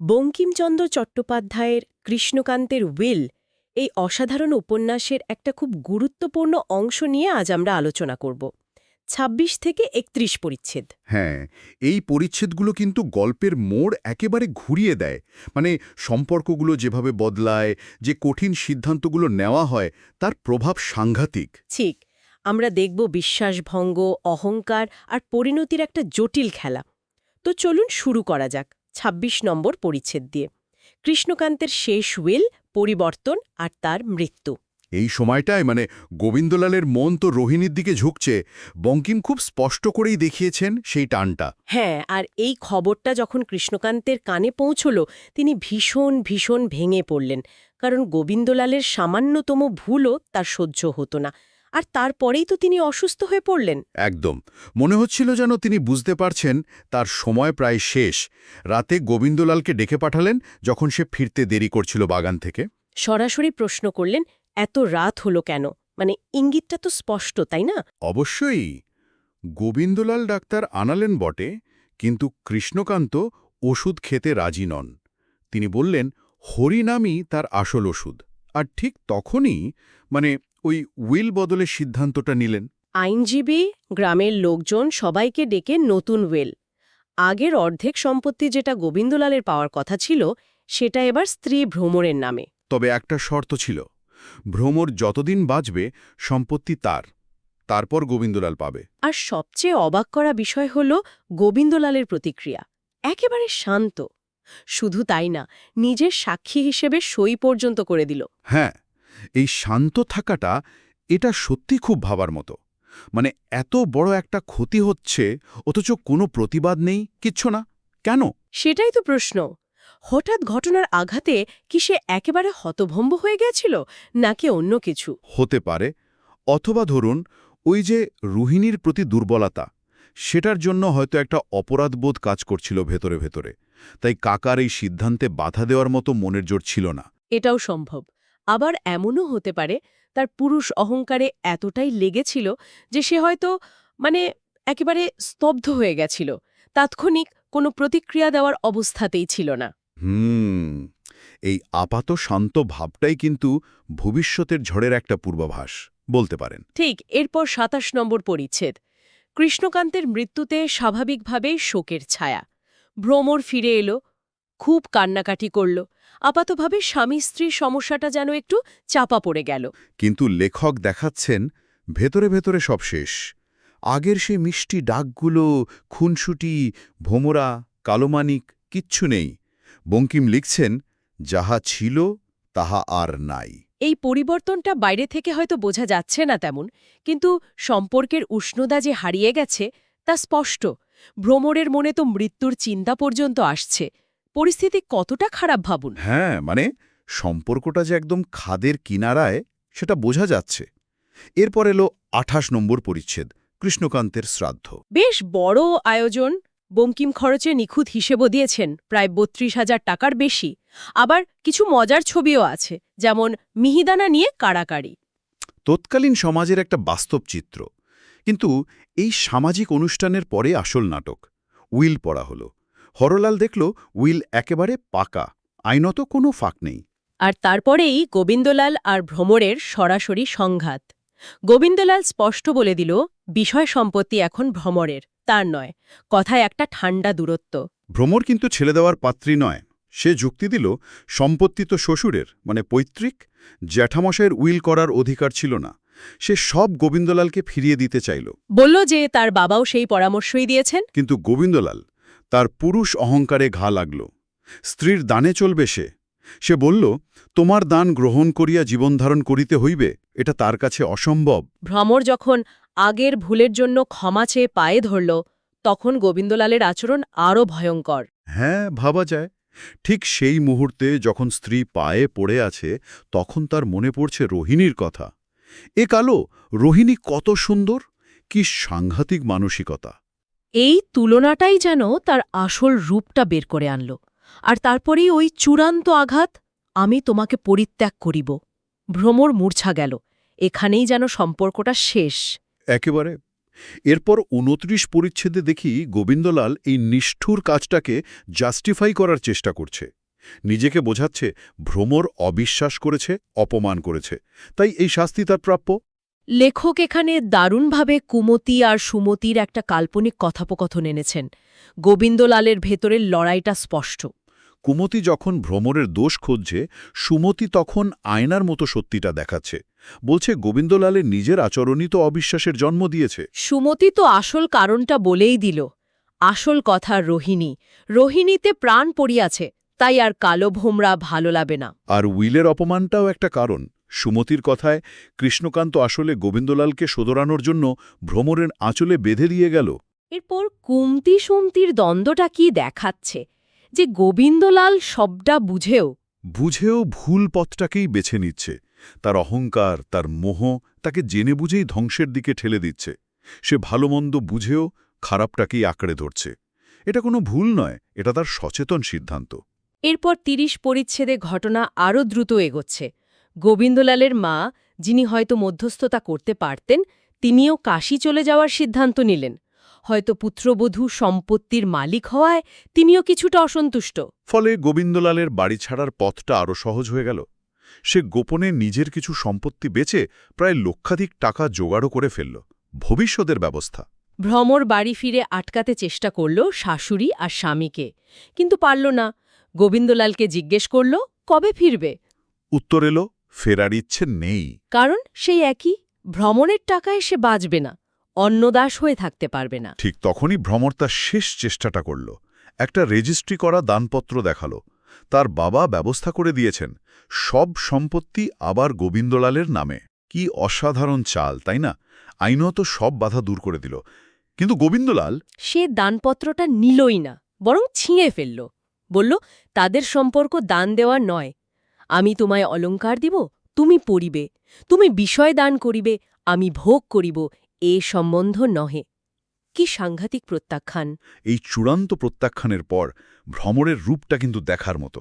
বঙ্কিমচন্দ্র চট্টোপাধ্যায়ের কৃষ্ণকান্তের উইল এই অসাধারণ উপন্যাসের একটা খুব গুরুত্বপূর্ণ অংশ নিয়ে আজ আমরা আলোচনা করব। ২৬ থেকে একত্রিশ পরিচ্ছেদ। হ্যাঁ এই পরিচ্ছেদগুলো কিন্তু গল্পের মোড় একেবারে ঘুরিয়ে দেয়। মানে সম্পর্কগুলো যেভাবে বদলায় যে কঠিন সিদ্ধান্তগুলো নেওয়া হয় তার প্রভাব সাংঘাতিক। ঠিক আমরা দেখব বিশ্বাসভঙ্গ অহংকার আর পরিণতির একটা জটিল খেলা। তো চলুন শুরু করা যাক। ২৬ নম্বর পরিচ্ছেদ দিয়ে। কৃষ্ণকান্তের শেষ উইল পরিবর্তন আর তার মৃত্যু। এই সময়টায় মানে গোবিন্দলালের মন তো রোহিণীর দিকে ঝুঁকছে বঙ্কিম খুব স্পষ্ট করেই দেখিয়েছেন সেই টানটা। হ্যাঁ আর এই খবরটা যখন কৃষ্ণকান্তের কানে পৌঁছল তিনি ভীষণ ভীষণ ভেঙে পড়লেন কারণ গোবিন্দলালের সামান্যতম ভুলও তার সহ্য হতো না। আর তারপরেই তো তিনি অসুস্থ হয়ে পড়লেন। একদম। মনে হচ্ছিল যেন তিনি বুঝতে পারছেন তার সময় প্রায় শেষ। রাতে গোবিন্দলালকে ডেকে পাঠালেন যখন সে ফিরতে দেরি করছিল বাগান থেকে। সরাসরি প্রশ্ন করলেন এত রাত হলো কেন? মানে ইঙ্গিতটা তো স্পষ্ট তাই না? অবশ্যই। গোবিন্দলাল ডাক্তার আনালেন বটে কিন্তু কৃষ্ণকান্ত ওষুধ খেতে রাজি নন। তিনি বললেন হরিনামই তার আসল ওষুধ। আর ঠিক তখনই মানে ওই উইল বদলের সিদ্ধান্তটা নিলেন। আইনজীবী গ্রামের লোকজন সবাইকে ডেকে নতুন উইল। আগের অর্ধেক সম্পত্তি যেটা গোবিন্দলালের পাওয়ার কথা ছিল সেটা এবার স্ত্রী ভ্রমরের নামে। তবে একটা শর্ত ছিল ভ্রমর যতদিন বাঁচবে সম্পত্তি তার তারপর গোবিন্দলাল পাবে। আর সবচেয়ে অবাক করা বিষয় হল গোবিন্দলালের প্রতিক্রিয়া। একেবারে শান্ত। শুধু তাই না নিজের সাক্ষী হিসেবে সই পর্যন্ত করে দিল। হ্যাঁ এই শান্ত থাকাটা এটা সত্যি খুব ভাবার মতো। মানে এত বড় একটা ক্ষতি হচ্ছে অথচ কোনো প্রতিবাদ নেই কিচ্ছু না। কেন? সেটাই তো প্রশ্ন। হঠাৎ ঘটনার আঘাতে কি সে একেবারে হতভম্ব হয়ে গেছিল নাকি অন্য কিছু? হতে পারে। অথবা ধরুন ওই যে রুহিণীর প্রতি দুর্বলতা সেটার জন্য হয়তো একটা অপরাধবোধ কাজ করছিল ভেতরে ভেতরে। তাই কাকার এই সিদ্ধান্তে বাধা দেওয়ার মতো মনের জোর ছিল না। এটাও সম্ভব। আবার এমনও হতে পারে তার পুরুষ অহংকারে এতটাই লেগেছিল যে সে হয়তো মানে একেবারে স্তব্ধ হয়ে গেছিল। তাৎক্ষণিক কোনো প্রতিক্রিয়া দেওয়ার অবস্থাতেই ছিল না। হুম এই আপাত শান্ত ভাবটাই কিন্তু ভবিষ্যতের ঝড়ের একটা পূর্বাভাস বলতে পারেন। ঠিক এরপর সাতাশ নম্বর পরিচ্ছেদ। কৃষ্ণকান্তের মৃত্যুতে স্বাভাবিকভাবেই শোকের ছায়া। ভ্রমর ফিরে এলো খুব কান্নাকাটি করল। আপাতভাবে স্বামী স্ত্রীর সমস্যাটা যেন একটু চাপা পড়ে গেল। কিন্তু লেখক দেখাচ্ছেন ভেতরে ভেতরে সব শেষ। আগের সেই মিষ্টি ডাকগুলো খুনসুটি ভোমরা কালোমানিক কিচ্ছু নেই। বঙ্কিম লিখছেন যাহা ছিল তাহা আর নাই। এই পরিবর্তনটা বাইরে থেকে হয়তো বোঝা যাচ্ছে না তেমন কিন্তু সম্পর্কের উষ্ণতা যে হারিয়ে গেছে তা স্পষ্ট। ভ্রমরের মনে তো মৃত্যুর চিন্তা পর্যন্ত আসছে। পরিস্থিতি কতটা খারাপ ভাবুন? হ্যাঁ মানে সম্পর্কটা যে একদম খাদের কিনারায় সেটা বোঝা যাচ্ছে। এরপর এলো আঠাশ নম্বর পরিচ্ছেদ কৃষ্ণকান্তের শ্রাদ্ধ। বেশ বড় আয়োজন। বঙ্কিম খরচে নিখুঁত হিসেবও দিয়েছেন প্রায় বত্রিশ হাজার টাকার বেশি। আবার কিছু মজার ছবিও আছে যেমন মিহিদানা নিয়ে কাড়াকাড়ি তৎকালীন সমাজের একটা বাস্তব চিত্র। কিন্তু এই সামাজিক অনুষ্ঠানের পরে আসল নাটক উইল পড়া হলো। হরলাল দেখল উইল একেবারে পাকা আইনত কোনো ফাঁক নেই। আর তারপরেই গোবিন্দলাল আর ভ্রমরের সরাসরি সংঘাত। গোবিন্দলাল স্পষ্ট বলে দিল বিষয় সম্পত্তি এখন ভ্রমরের তার নয় কথায় একটা ঠান্ডা দূরত্ব। ভ্রমর কিন্তু ছেলে দেওয়ার পাত্রী নয় সে যুক্তি দিল সম্পত্তি তো শ্বশুরের মানে পৈতৃক জ্যাঠামশাইয়ের উইল করার অধিকার ছিল না সে সব গোবিন্দলালকে ফিরিয়ে দিতে চাইল। বলল যে তার বাবাও সেই পরামর্শই দিয়েছেন। কিন্তু গোবিন্দলাল তার পুরুষ অহংকারে ঘা লাগল। স্ত্রীর দানে চলবে সে। সে বলল তোমার দান গ্রহণ করিয়া জীবনধারণ করিতে হইবে এটা তার কাছে অসম্ভব। ভ্রমর যখন আগের ভুলের জন্য ক্ষমা চেয়ে পায়ে ধরল তখন গোবিন্দলালের আচরণ আরও ভয়ঙ্কর। হ্যাঁ ভাবা যায়। ঠিক সেই মুহূর্তে যখন স্ত্রী পায়ে পড়ে আছে তখন তার মনে পড়ছে রোহিণীর কথা। এ কালো রোহিণী কত সুন্দর! কি সাংঘাতিক মানসিকতা। এই তুলনাটাই যেন তার আসল রূপটা বের করে আনল। আর তারপরেই ওই চূড়ান্ত আঘাত, আমি তোমাকে পরিত্যাগ করিব। ভ্রমর মূর্ছা গেল। এখানেই যেন সম্পর্কটা শেষ। একেবারে। এরপর উনত্রিশ পরিচ্ছেদে দেখি গোবিন্দলাল এই নিষ্ঠুর কাজটাকে জাস্টিফাই করার চেষ্টা করছে। নিজেকে বোঝাচ্ছে, ভ্রমর অবিশ্বাস করেছে, অপমান করেছে। তাই এই শাস্তি তার প্রাপ্য? লেখক এখানে দারুণভাবে কুমতি আর সুমতির একটা কাল্পনিক কথোপকথন এনেছেন। গোবিন্দলালের ভেতরের লড়াইটা স্পষ্ট। কুমতি যখন ভ্রমরের দোষ খুঁজছে সুমতি তখন আয়নার মতো সত্যিটা দেখাচ্ছে। বলছে গোবিন্দলালের নিজের আচরণই তো অবিশ্বাসের জন্ম দিয়েছে। সুমতি তো আসল কারণটা বলেই দিল। আসল কথা রোহিণী। রোহিণীতে প্রাণ পড়িয়াছে তাই আর কালো ভোমরা ভালো লাগে না। আর উইলের অপমানটাও একটা কারণ। সুমতির কথায় কৃষ্ণকান্ত আসলে গোবিন্দলালকে শোধরানোর জন্য ভ্রমরের আঁচলে বেঁধে দিয়ে গেল। এরপর কুমতি সুমতির দ্বন্দ্বটা কি দেখাচ্ছে? যে গোবিন্দলাল সবটা বুঝেও। বুঝেও ভুল পথটাকেই বেছে নিচ্ছে। তার অহংকার তার মোহ তাকে জেনে বুঝেই ধ্বংসের দিকে ঠেলে দিচ্ছে। সে ভালোমন্দ বুঝেও খারাপটাকেই আঁকড়ে ধরছে। এটা কোনো ভুল নয় এটা তার সচেতন সিদ্ধান্ত। এরপর তিরিশ পরিচ্ছেদে ঘটনা আরও দ্রুত এগোচ্ছে। গোবিন্দলালের মা যিনি হয়তো মধ্যস্থতা করতে পারতেন তিনিও কাশি চলে যাওয়ার সিদ্ধান্ত নিলেন। হয়তো পুত্রবধূ সম্পত্তির মালিক হওয়ায় তিনিও কিছুটা অসন্তুষ্ট। ফলে গোবিন্দলালের বাড়ি ছাড়ার পথটা আরও সহজ হয়ে গেল। সে গোপনে নিজের কিছু সম্পত্তি বেচে প্রায় লক্ষাধিক টাকা জোগাড়ও করে ফেলল। ভবিষ্যতের ব্যবস্থা। ভ্রমর বাড়ি ফিরে আটকাতে চেষ্টা করল শাশুড়ি আর স্বামীকে। কিন্তু পারল না। গোবিন্দলালকে জিজ্ঞেস করল কবে ফিরবে? উত্তর এলো ফেরার ইচ্ছে নেই। কারণ সেই একই ভ্রমণের টাকায় সে বাঁচবে না অন্নদাস হয়ে থাকতে পারবে না। ঠিক তখনই ভ্রমর তার শেষ চেষ্টাটা করল। একটা রেজিস্ট্রি করা দানপত্র দেখাল। তার বাবা ব্যবস্থা করে দিয়েছেন সব সম্পত্তি আবার গোবিন্দলালের নামে। কি অসাধারণ চাল তাই না? আইনত সব বাধা দূর করে দিল। কিন্তু গোবিন্দলাল? সে দানপত্রটা নিলই না বরং ছিঁড়ে ফেলল। বলল তাদের সম্পর্ক দান দেওয়া নয় আমি তোমায় অলঙ্কার দিব তুমি পড়িবে তুমি বিষয় দান করিবে আমি ভোগ করিব এ সম্বন্ধ নহে। কি সাংঘাতিক প্রত্যাখ্যান। এই চূড়ান্ত প্রত্যাখ্যানের পর ভ্রমরের রূপটা কিন্তু দেখার মতো।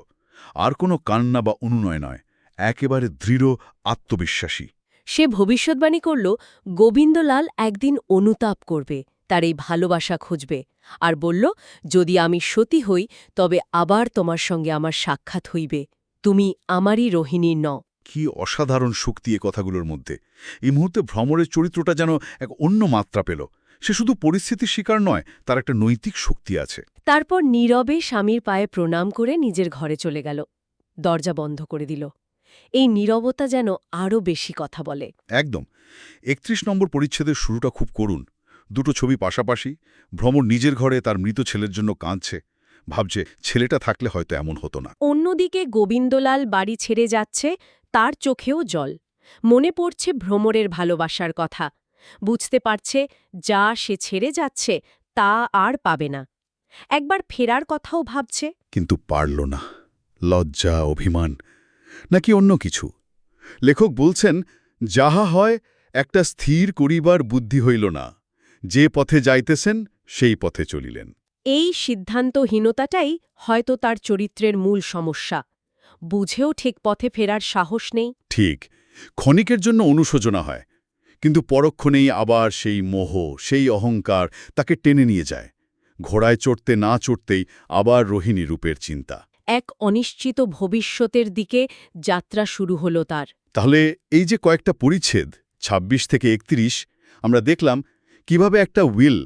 আর কোনো কান্না বা অনুনয় নয় একেবারে দৃঢ় আত্মবিশ্বাসী। সে ভবিষ্যৎবাণী করল গোবিন্দলাল একদিন অনুতাপ করবে তার এই ভালোবাসা খুঁজবে। আর বলল যদি আমি সতী হই তবে আবার তোমার সঙ্গে আমার সাক্ষাৎ হইবে। তুমি আমারই রোহিণী ন কি অসাধারণ শক্তি এ কথাগুলোর মধ্যে। এই মুহূর্তে ভ্রমরের চরিত্রটা যেন এক অন্য মাত্রা পেল। সে শুধু পরিস্থিতির শিকার নয় তার একটা নৈতিক শক্তি আছে। তারপর নীরবে স্বামীর পায়ে প্রণাম করে নিজের ঘরে চলে গেল। দরজা বন্ধ করে দিল। এই নীরবতা যেন আরও বেশি কথা বলে। একদম। একত্রিশ নম্বর পরিচ্ছেদের শুরুটা খুব করুণ। দুটো ছবি পাশাপাশি। ভ্রমর নিজের ঘরে তার মৃত ছেলের জন্য কাঁদছে। ভাবছে ছেলেটা থাকলে হয়তো এমন হতো না। অন্যদিকে গোবিন্দলাল বাড়ি ছেড়ে যাচ্ছে তার চোখেও জল। মনে পড়ছে ভ্রমরের ভালোবাসার কথা। বুঝতে পারছে যা সে ছেড়ে যাচ্ছে তা আর পাবে না। একবার ফেরার কথাও ভাবছে। কিন্তু পারল না। লজ্জা অভিমান নাকি অন্য কিছু? লেখক বলছেন যাহা হয় একটা স্থির করিবার বুদ্ধি হইল না। যে পথে যাইতেছেন সেই পথে চলিলেন। এই সিদ্ধান্তহীনতাটাই হয়তো তার চরিত্রের মূল সমস্যা। বুঝেও ঠিক পথে ফেরার সাহস নেই। ঠিক ক্ষণিকের জন্য অনুশোচনা হয় কিন্তু পরক্ষণেই আবার সেই মোহ সেই অহংকার তাকে টেনে নিয়ে যায়। ঘোড়ায় চড়তে না চড়তেই আবার রোহিণী রূপের চিন্তা। এক অনিশ্চিত ভবিষ্যতের দিকে যাত্রা শুরু হল তার। তাহলে এই যে কয়েকটা পরিচ্ছেদ ২৬ থেকে একত্রিশ আমরা দেখলাম কীভাবে একটা উইল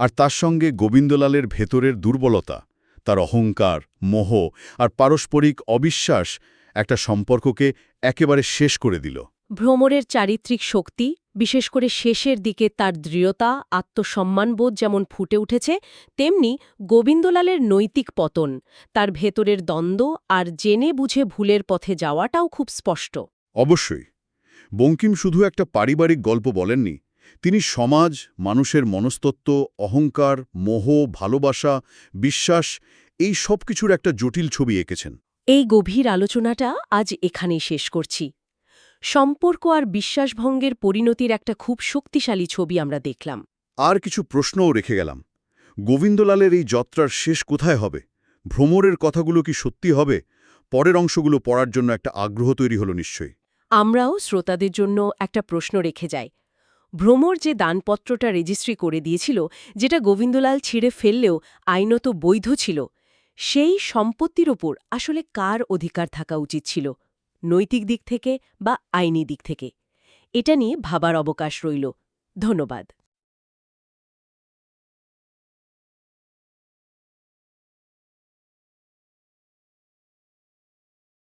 আর তার সঙ্গে গোবিন্দলালের ভেতরের দুর্বলতা তার অহংকার মোহ আর পারস্পরিক অবিশ্বাস একটা সম্পর্ককে একেবারে শেষ করে দিল। ভ্রমরের চারিত্রিক শক্তি বিশেষ করে শেষের দিকে তার দৃঢ়তা আত্মসম্মানবোধ যেমন ফুটে উঠেছে তেমনি গোবিন্দলালের নৈতিক পতন তার ভেতরের দ্বন্দ্ব আর জেনে বুঝে ভুলের পথে যাওয়াটাও খুব স্পষ্ট। অবশ্যই। বঙ্কিম শুধু একটা পারিবারিক গল্প বলেননি তিনি সমাজ মানুষের মনস্তত্ত্ব অহংকার মোহ ভালোবাসা বিশ্বাস এই সব কিছুর একটা জটিল ছবি এঁকেছেন। এই গভীর আলোচনাটা আজ এখানেই শেষ করছি। সম্পর্ক আর বিশ্বাসভঙ্গের পরিণতির একটা খুব শক্তিশালী ছবি আমরা দেখলাম। আর কিছু প্রশ্নও রেখে গেলাম। গোবিন্দলালের এই যাত্রার শেষ কোথায় হবে? ভ্রমরের কথাগুলো কি সত্যি হবে? পরের অংশগুলো পড়ার জন্য একটা আগ্রহ তৈরি হলো নিশ্চয়ই। আমরাও শ্রোতাদের জন্য একটা প্রশ্ন রেখে যাই। ভ্রমর যে দানপত্রটা রেজিস্ট্রি করে দিয়েছিল, যেটা গোবিন্দলাল ছিঁড়ে ফেললেও আইনত বৈধ ছিল, সেই সম্পত্তির ওপর আসলে কার অধিকার থাকা উচিত ছিল, নৈতিক দিক থেকে বা আইনি দিক থেকে? এটা নিয়ে ভাবার অবকাশ রইল। ধন্যবাদ।